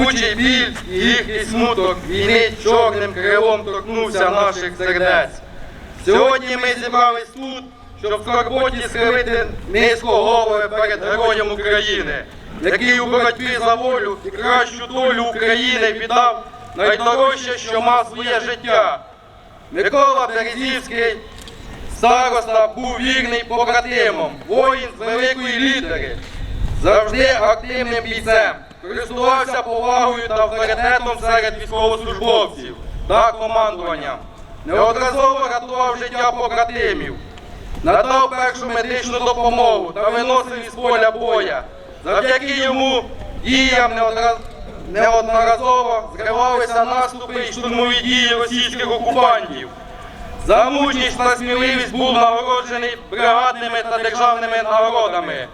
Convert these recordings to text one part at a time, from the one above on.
Текучий біль і гіркий смуток війни чорним крилом торкнувся наших сердець. Сьогодні ми зібрались тут, щоб в скорботі схилити низько голови перед героєм України, який у боротьбі за волю і кращу долю України віддав найдорожче, що мав своє життя. Микола Березівський, староста, був вірний побратимом, воїн з великої літери, завжди активним бійцем, користувався повагою та авторитетом серед військовослужбовців та командуванням. Неодноразово рятував життя побратимів, надав першу медичну допомогу та виносив із поля боя. Завдяки йому діям неодноразово зривалися наступи і штурмові дії російських окупантів. За мужність та сміливість був нагороджений бригадними та державними нагородами.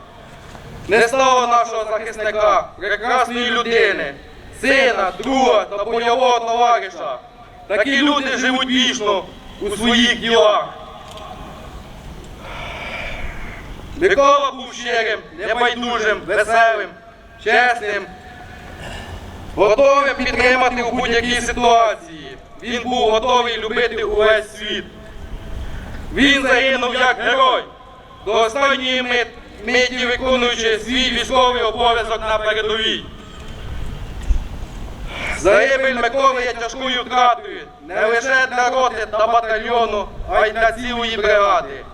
Не стало нашого захисника, прекрасної людини, сина, друга та бойового товариша. Такі люди живуть вічно у своїх ділах. Микола був щирим, небайдужим, веселим, чесним, готовим підтримати у будь-якій ситуації. Він був готовий любити увесь світ. Він загинув як герой, до останньої мит- миті виконуючи свій військовий обов'язок на передовій. Загибель Миколи є тяжкою втратою не лише для роти та батальйону, а й для цілої бригади.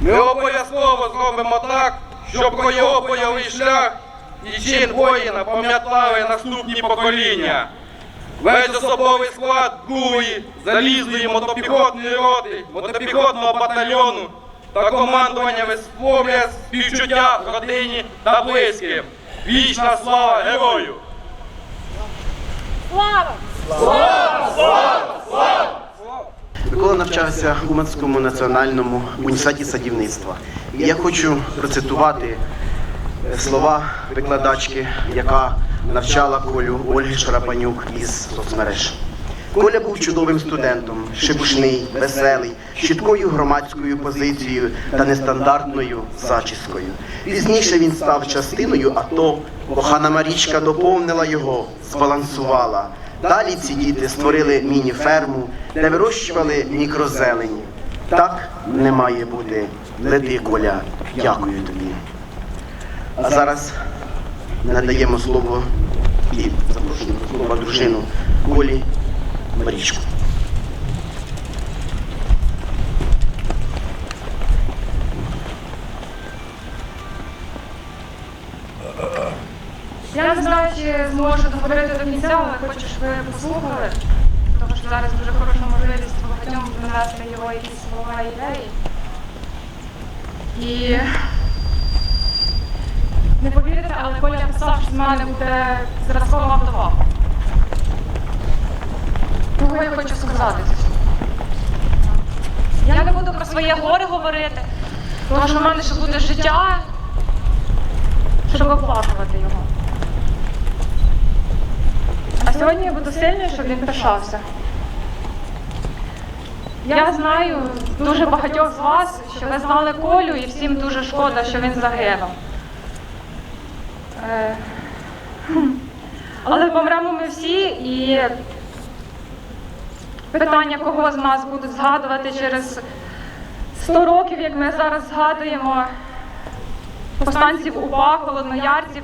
Ми обов'язково зробимо так, щоб про його бойовий шлях і чин воїна пам'ятали наступні покоління. Весь особовий склад другої залізної мотопіхотної роти, мотопіхотного батальйону та командування висловлює співчуття родині та близьким. Вічна слава герою! Слава! Слава! Слава! Слава! Микола навчався в Уманському національному університеті садівництва. І я хочу процитувати е, слова викладачки, яка навчала Колю Ольги Шарапанюк із соцмереж. Коля був чудовим студентом, шибушний, веселий, чіткою громадською позицією та нестандартною зачіскою. Пізніше він став частиною АТО, кохана Марічка доповнила його, збалансувала. Далі ці діти створили міні-ферму, де вирощували мікрозелень. Так не має бути. Лети, Коля, дякую тобі. А зараз надаємо слово і запрошуємо слова дружину Колі Марічку. Я не знаю, чи зможу договорити до кінця, але хочу, щоб ви послухали, тому що зараз дуже хороша можливість багатьом донести його якісь слова і ідеї. І не повірите, але Коля писав, що з мене буде зразкова вдова. Того я хочу сказати. Я не буду про своє горе говорити, тому що в мене ще буде життя, щоб оплакувати його. А сьогодні я буду сильною, щоб він пишався. Я знаю дуже багатьох з вас, що ви знали Колю, і всім дуже шкода, що він загинув. Е. Але помремо ми всі, і питання, кого з нас будуть згадувати через 100 років, як ми зараз згадуємо повстанців УПА, холодноярців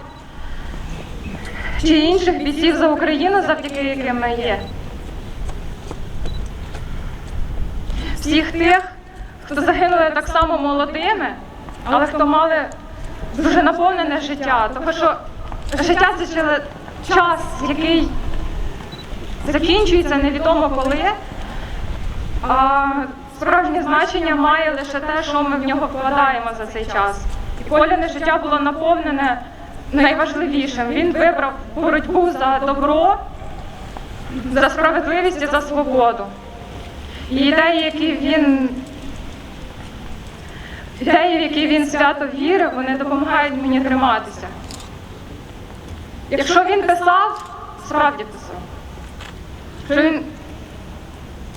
чи інших бійців за Україну, завдяки яким ми є. Всіх тих, хто загинули так само молодими, але хто мали дуже наповнене життя. Тому що життя це час, який закінчується невідомо коли. А справжнє значення має лише те, що ми в нього вкладаємо за цей час. І Коляне життя було наповнене найважливішим. Він вибрав боротьбу за добро, за справедливість і за свободу. І ідеї, які він ідеї, в які він свято вірив, вони допомагають мені триматися. Якщо він писав, справді писав, що він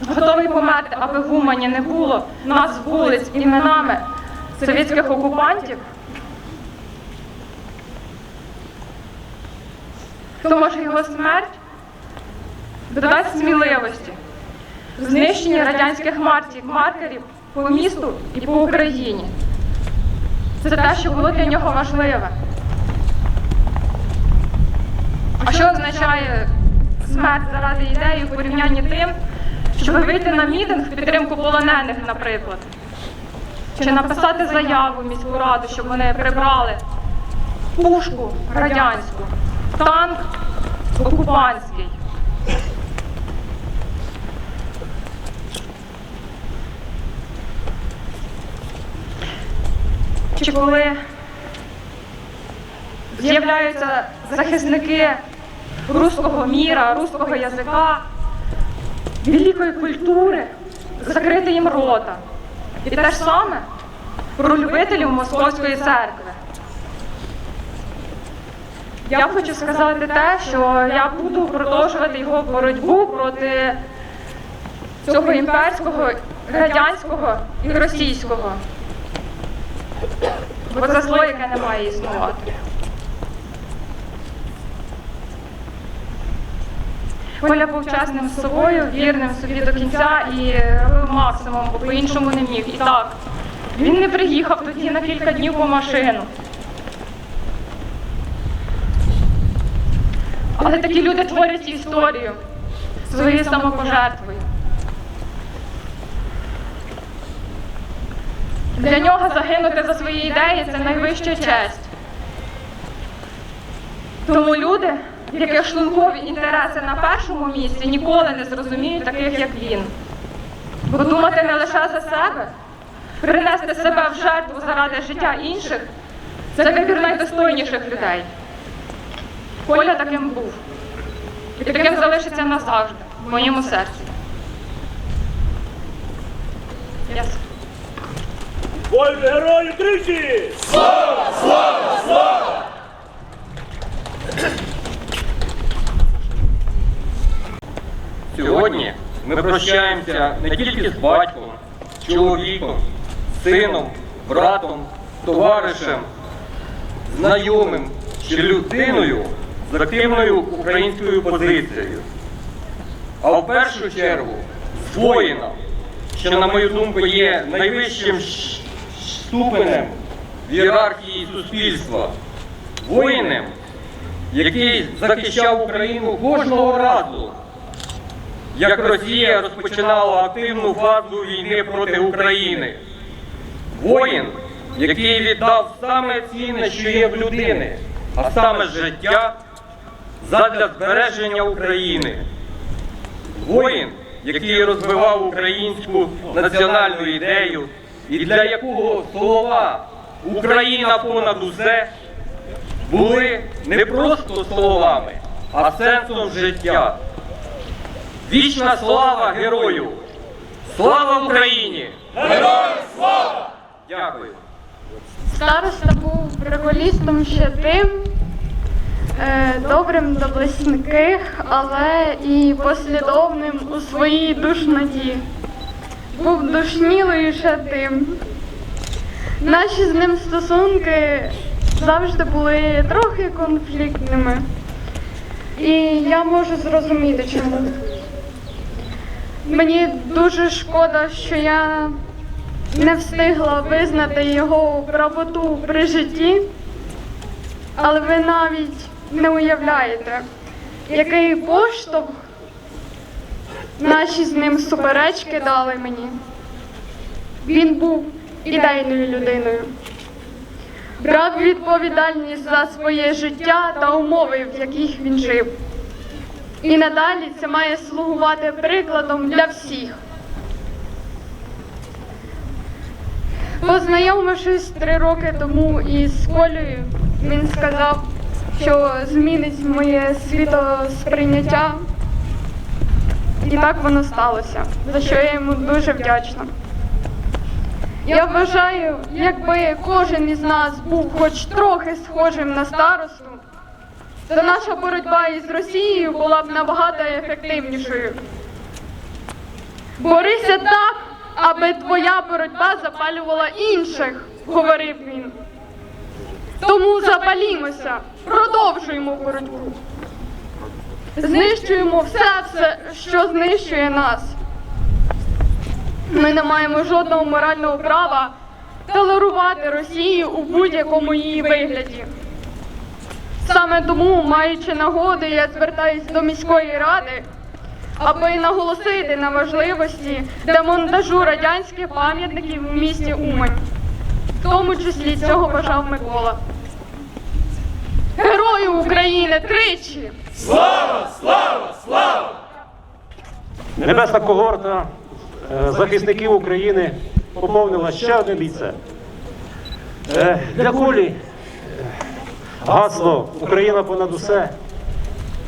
готовий померти, аби в Умані не було нас вулиць іменами совєтських окупантів, хто може його смерть додасть сміливості в знищенні радянських марків, маркерів по місту і по Україні. Це те, що було для нього важливе. А що означає смерть заради ідеї в порівнянні тим, щоб вийти на мітинг в підтримку полонених, наприклад? Чи написати заяву міську раду, щоб вони прибрали пушку радянську, танк окупантський. Чи коли з'являються захисники руського міра, руського язика, великої культури, закрити їм рота. І те ж саме про любителів Московської церкви. Я хочу сказати те, що я буду продовжувати його боротьбу проти цього імперського, радянського і російського. Бо це зло, яке не має існувати. Коля був чесним з собою, вірним собі до кінця і робив максимум, бо по-іншому не міг. І так, він не приїхав тоді на кілька днів по машину. Але такі люди творять історію своєю самопожертвою. Для нього загинути за свої ідеї це найвища честь. Тому люди, яких шлункові інтереси на першому місці, ніколи не зрозуміють таких, як він. Бо думати не лише за себе, принести себе в жертву заради життя інших це вибір найдостойніших людей. Коля таким був. І таким залишиться назавжди в моєму серці. Yes. Ой, герої тричі! Сьогодні ми прощаємося не тільки з батьком, чоловіком, сином, братом, товаришем, знайомим чи людиною з активною українською позицією. А в першу чергу з воїном, що, на мою думку, є найвищим ступенем в ієрархії суспільства. Воїнем, який захищав Україну кожного разу, як Росія розпочинала активну фазу війни проти України. Воїн, який віддав саме цінне, що є в людини, а саме життя задля збереження України. Воїн, який розвивав українську національну ідею, і для якого слова Україна понад усе були не просто словами, а сенсом життя. Вічна слава герою! Слава Україні! Героям слава! Дякую. Староста був приколістом ще тим, е, добрим до близьких, але і послідовним у своїй душноті. Був душнілою ще тим. Наші з ним стосунки завжди були трохи конфліктними. І я можу зрозуміти чому. Мені дуже шкода, що я не встигла визнати його правоту при житті, але ви навіть не уявляєте, який поштовх наші з ним суперечки дали мені. Він був ідейною людиною, брав відповідальність за своє життя та умови, в яких він жив. І надалі це має слугувати прикладом для всіх. Познайомившись три роки тому із Колею, він сказав, що змінить моє світосприйняття. І так воно сталося, за що я йому дуже вдячна. Я вважаю, якби кожен із нас був хоч трохи схожим на старосту, то наша боротьба із Росією була б набагато ефективнішою. Борися так, аби твоя боротьба запалювала інших, говорив він. Тому запалімося, продовжуємо боротьбу. знищуємо все, все, що знищує нас. Ми не маємо жодного морального права толерувати Росію у будь-якому її вигляді. Саме тому, маючи нагоду, я звертаюсь до міської ради, аби наголосити на важливості демонтажу радянських пам'ятників в місті Умань. В тому числі цього бажав Микола. Герою України тричі! Слава, слава, слава! Небесна когорта е, захисників України поповнила ще одне бійце. Е, Для Колі гасло Україна понад усе.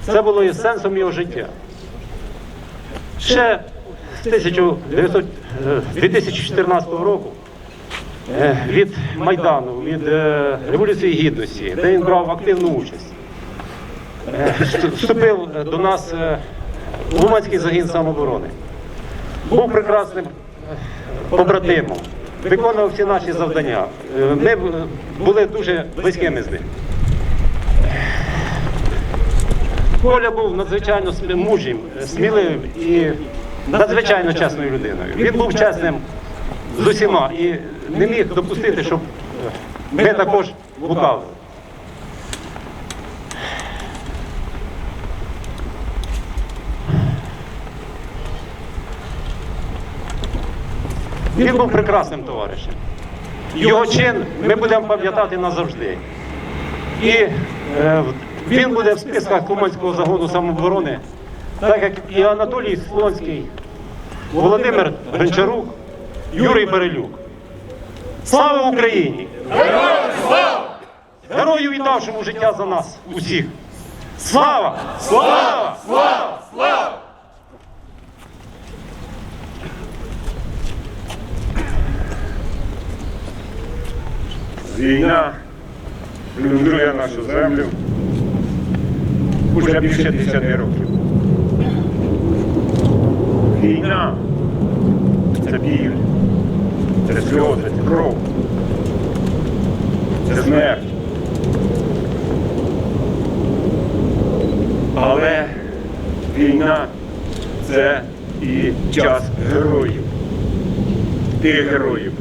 Це було і сенсом його життя. Ще з 1900 е, 2014 року е, від Майдану, від е, Революції Гідності, де він брав активну участь. Вступив до нас в Уманський загін самооборони. Був прекрасним побратимом, виконував всі наші завдання. Ми були дуже близькими з ним. Коля був надзвичайно мужнім, е, сміливим і надзвичайно чесною людиною. Він був чесним з усіма і не міг допустити, щоб е, ми також лукавили. Він був прекрасним товаришем. Його чин ми будемо пам'ятати назавжди. І е, він буде в списках Куманського загону самооборони, так як і Анатолій Слонський, Володимир Гончарук, Юрій Перелюк. Слава Україні! Герою віддавшому життя за нас усіх! Слава! Слава! Слава! Війна плюндрує нашу землю уже більше 10 років. Війна це біль, це сльози, це кров, це смерть. Але війна це і час героїв. Тих героїв,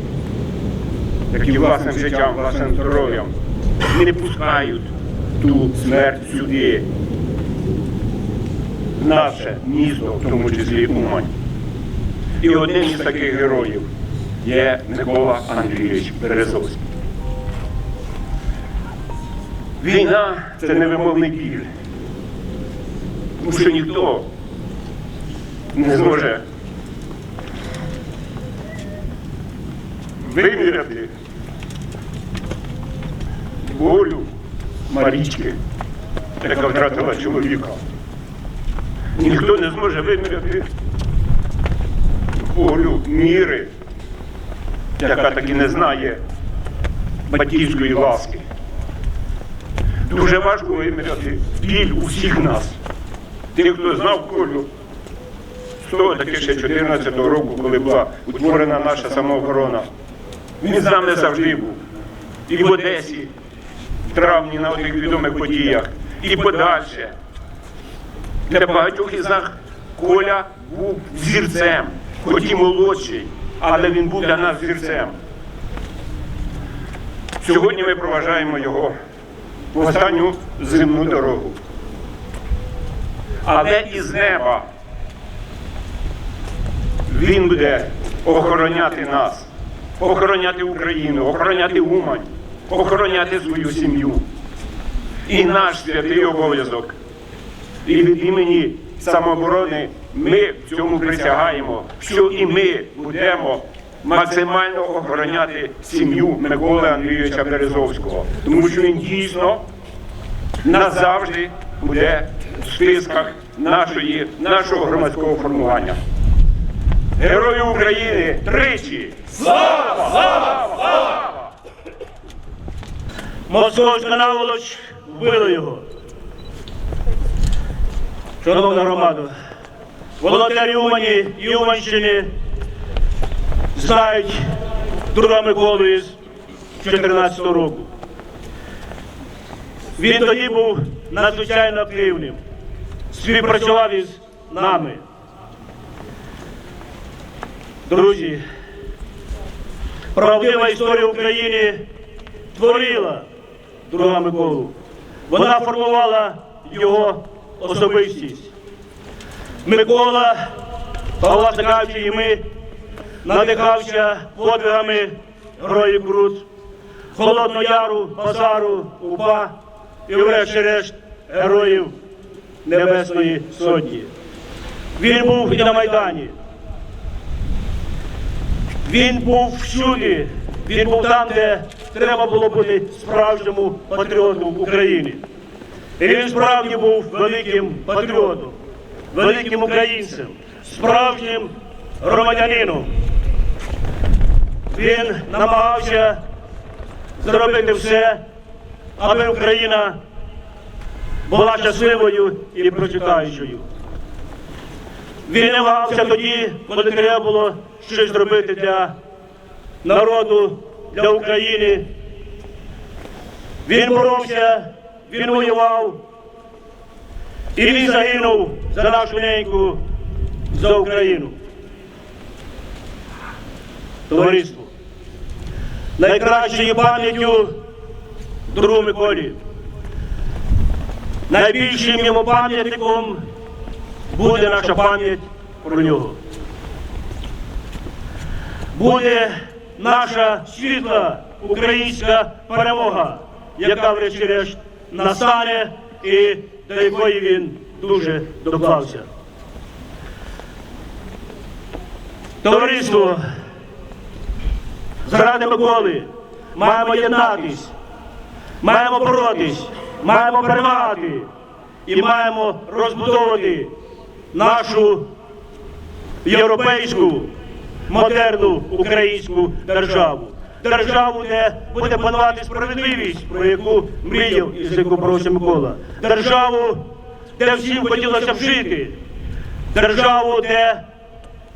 які власним життям, власним здоров'ям не пускають ту смерть сюди. Наше місто, в тому числі Умань. І одним із таких героїв є Микола Андрійович Березовський. Війна це невимовний біль. Тому що ніхто не зможе виміряти волю Марічки, яка втратила чоловіка. Ніхто не зможе виміряти волю міри, яка таки не знає батьківської ласки. Дуже важко виміряти біль усіх нас. Тих, хто знав Колю, з того таки ще 14-го року, коли була утворена наша самооборона. Він з нами завжди був. І в Одесі, в травні на тих відомих подіях, і подальше. Для багатьох із нас Коля був зірцем, хоч і молодший, але він був для нас зірцем. Сьогодні ми проважаємо його в останню земну дорогу. Але із неба він буде охороняти нас, охороняти Україну, охороняти Умань, охороняти свою сім'ю. І наш святий обов'язок. І від імені самооборони ми в цьому присягаємо, що і ми будемо максимально охороняти сім'ю Миколи Андрійовича Березовського, тому що він дійсно назавжди буде в списках нашої, нашого громадського формування. Герою України тричі! Слава! Слава! Слава! Московська наволоч вбила його. Шановна громада, волонтери Умані і Уманщини знають друга Миколи з 2014 року. Він тоді був надзвичайно активним. співпрацював із нами. Друзі, правдива історія України творила друга Миколу. Вона формувала його особистість. Микола, Павла Сакавчі і ми надихався подвигами героїв Крут, Холодного Яру, Базару, УПА і врешті-решт героїв Небесної Сотні. Він був і на Майдані. Він був всюди. Він був там, де треба було бути справжньому патріотом України. І він справді був великим патріотом, великим українцем, справжнім громадянином. Він намагався зробити все, аби Україна була щасливою і процвітаючою. Він не вагався тоді, коли треба було щось зробити для народу, для України. Він боровся, він воював, і він загинув за нашу неньку, за Україну. Товариство. Найкращою пам'яттю другу Миколі. Найбільшим йому пам'ятником буде наша пам'ять про нього. Буде наша світла українська перемога, яка врешті-решт настане і до якої він дуже доклався. Товариство, заради Миколи маємо єднатись, маємо боротись, маємо перемагати і маємо розбудовувати нашу європейську модерну українську державу. Державу, де буде панувати справедливість, про яку мріяв і з яку боровся Микола. Державу, де всім хотілося б жити. Державу, де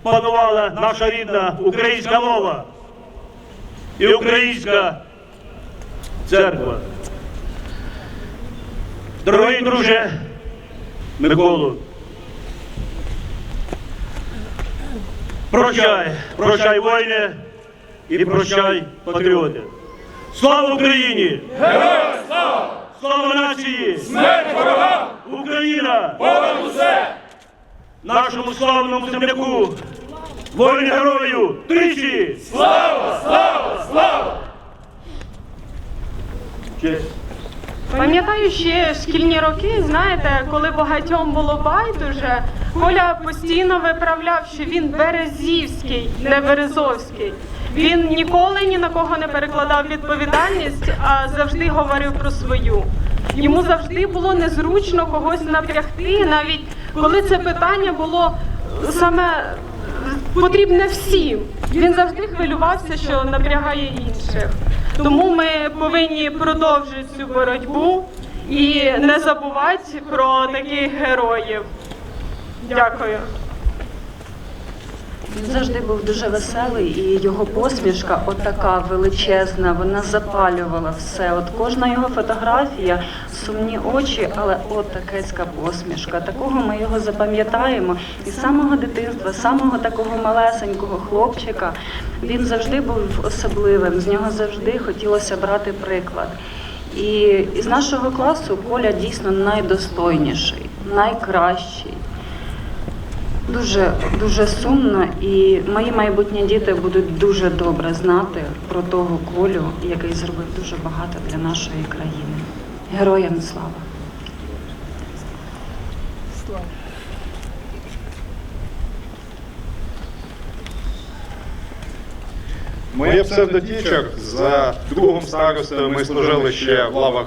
панувала наша рідна українська мова і українська церква. Дорогий друже Миколу, прощай, прощай воїне і прощай патріоти. Слава Україні! Героям слава! Слава нації! Смерть ворогам! Україна! Понад усе! Нашому славному земляку! Воїн герою! Тричі! Слава! Слава! Слава! Честь! Пам'ятаю ще шкільні роки, знаєте, коли багатьом було байдуже, Коля постійно виправляв, що він Березівський, не Березовський. Він ніколи ні на кого не перекладав відповідальність, а завжди говорив про свою. Йому завжди було незручно когось напрягти, навіть коли це питання було саме потрібне всім. Він завжди хвилювався, що напрягає інших. Тому ми повинні продовжити цю боротьбу і не забувати про таких героїв. Дякую. Він завжди був дуже веселий, і його посмішка, отака величезна, вона запалювала все. От кожна його фотографія, сумні очі, але от такецька посмішка. Такого ми його запам'ятаємо. І з самого дитинства, з самого такого малесенького хлопчика, він завжди був особливим. З нього завжди хотілося брати приклад. І із нашого класу Коля дійсно найдостойніший, найкращий. Дуже дуже сумно, і мої майбутні діти будуть дуже добре знати про того Колю, який зробив дуже багато для нашої країни. Героям слава! Моє псевдотічер за другим старостою ми служили ще в лавах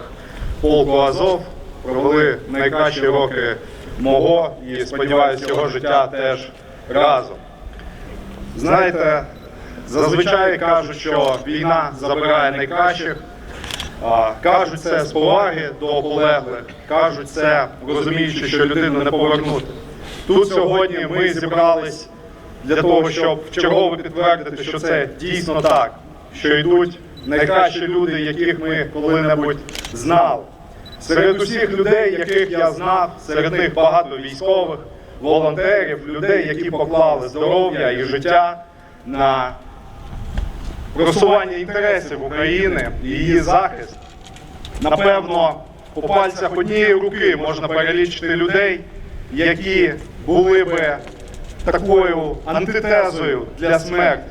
полку Азов, провели найкращі роки мого і сподіваюся, його життя теж разом. Знаєте, зазвичай кажуть, що війна забирає найкращих. Кажуть це з поваги до полеглих, кажуть це розуміючи, що людину не повернути. Тут сьогодні ми зібрались для того, щоб вчергово підтвердити, що це дійсно так, що йдуть найкращі люди, яких ми коли-небудь знали. Серед усіх людей, яких я знав, серед них багато військових, волонтерів, людей, які поклали здоров'я і життя на просування інтересів України і її захист. Напевно, по пальцях однієї руки можна перелічити людей, які були би такою антитезою для смерті,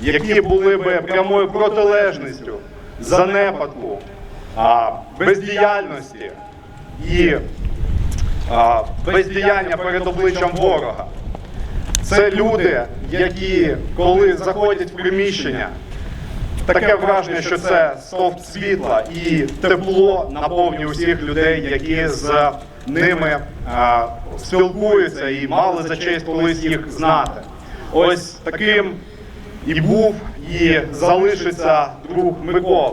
які були би прямою протилежністю занепадку, бездіяльності і а, бездіяння перед обличчям ворога. Це люди, які, коли заходять в приміщення, таке враження, що це стовп світла і тепло наповнює усіх людей, які з ними а, спілкуються і мали за честь колись їх знати. Ось таким і був, і залишиться друг Микола,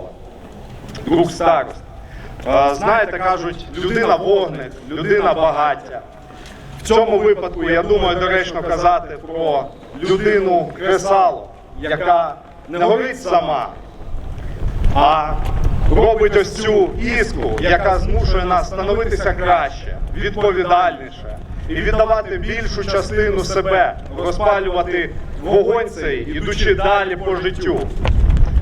друг старост. Знаєте, кажуть, людина вогник, людина багаття. В цьому випадку, я думаю, доречно казати про людину кресало, яка не горить сама, а робить ось цю іскру, яка змушує нас становитися краще, відповідальніше і віддавати більшу частину себе, розпалювати вогонь цей, ідучи далі по життю.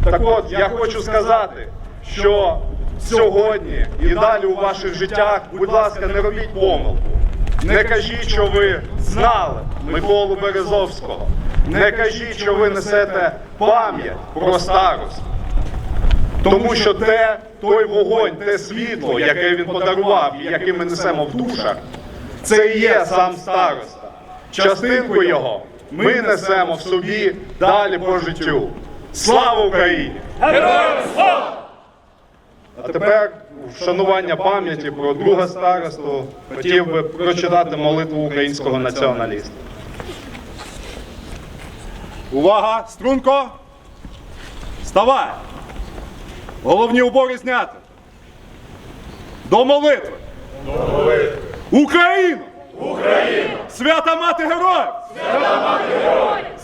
Так от я хочу сказати, що сьогодні і далі у ваших життях, будь ласка, не робіть помилку. Не кажіть, що ви знали Миколу Березовського. Не кажіть, що ви несете пам'ять про старость. Тому що те, той вогонь, те світло, яке він подарував і яке ми несемо в душах, це і є сам староста. Частинку його ми несемо в собі далі по життю. Слава Україні! А тепер вшанування пам'яті про друга старосту хотів би прочитати молитву українського націоналіста. Увага! Струнко! Вставай! Головні убори зняти. До молитви! До молитви! Україну! Україну! Свята мати героїв!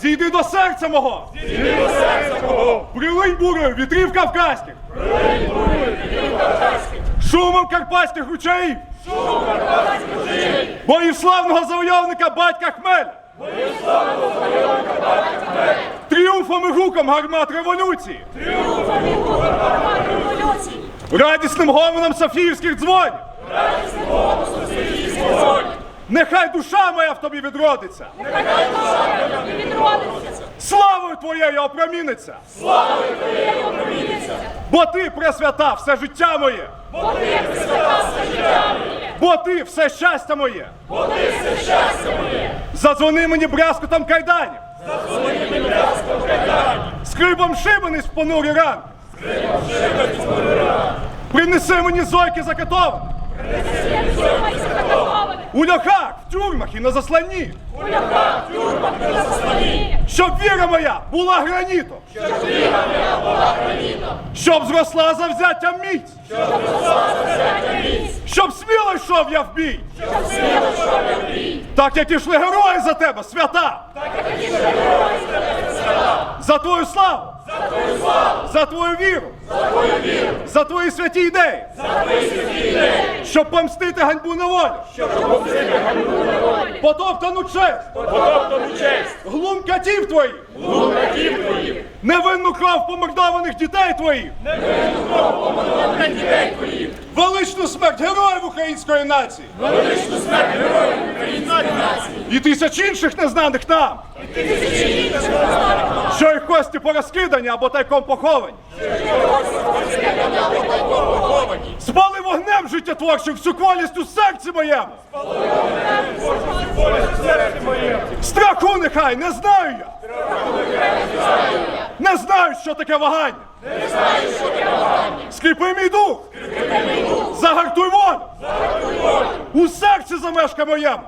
Зійди до серця мого! Зійди до серця мого! Прилинь бурею вітрів кавказьких! Прилинь бурею вітрів кавказьких! Шумом карпатських ручаїв! Шумом карпатських ручаїв! Боїв славного завойовника батька Хмеля! Тріумфом і гуком гармат революції! Тріумфом і гуком гармат революції! Радісним гомоном Софіївських дзвонів! Радісним гомоном Софіївських дзвонів! Нехай душа моя в тобі відродиться! Нехай душа моя в тобі відродиться! Славою твоєю опроміниться! Славою твоєю опроміниться! Бо ти, пресвята, все життя моє! Бо ти, пресвята, все життя моє! Бо ти, все щастя моє! Бо ти, все щастя моє! Задзвони мені брязкотом кайданів! Скрипом шибениць в понурі ран. Принеси мені зойки закатовані. У льохах, в тюрмах і на засланні. У льохах, в тюрмах і на засланні. Щоб віра моя була гранітом. Щоб віра моя була гранітом. Щоб зросла завзяття міць. Щоб зросла завзяття міць. Щоб сміло йшов я в бій. Щоб сміло йшов я в бій. Так як ішли герої за тебе, свята. За твою славу! За твою славу! За твою віру! За твою віру! За твої святі ідеї! За твої святі ідеї! Щоб помстити ганьбу неволі! Щоб помстити ганьбу неволі! Потоптану честь! Потоптану честь! Глум катів твоїх! Глум катів твоїх! Невинну кров помордованих дітей твоїх! Невинну кров помордованих дітей твоїх! Величну смерть героїв української нації! Величну смерть героїв української нації! І тисяч інших незнаних нам! Що їх кості порозкидані або тайком поховані. Спали вогнем життєтворчим всю кволість у серці моєму. Страху нехай не знаю я. Не знаю, що таке вагання. Скріпи мій дух. Загартуй волю. У серці замешка моєму.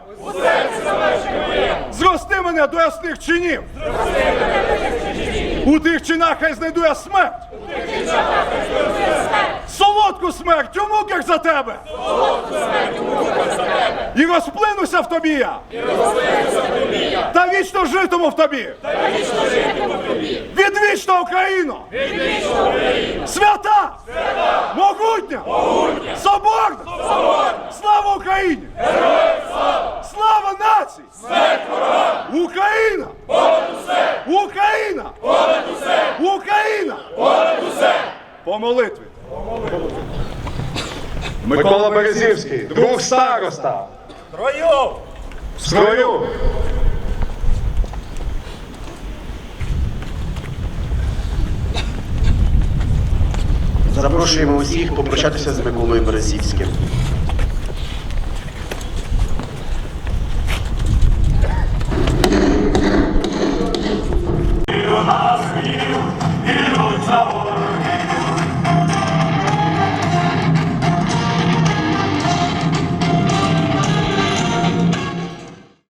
Зрости мене до ясних чинів. У тих чинах хай знайду я смерть солодку смерть у муках за тебе! Солодку смерть у муках за тебе! І розплинуся в тобі! я! І розплинуся в тобі я! Та вічно житиму в тобі! Та вічно житиму в тобі! Відвічна Україна! Відвічна Україно! Свята! Свята! Могутня! Могутня! Соборна! Соборна! Слава Україні! Героям слава! Слава нації! Смерть ворогам! Україна! Понад усе! Україна! Понад усе! Україна! Понад усе! По молитві! Микола Березівський, друг староста. Строю! Строю! Запрошуємо усіх попрощатися з Миколою Березівським. Віру нас віру, віру за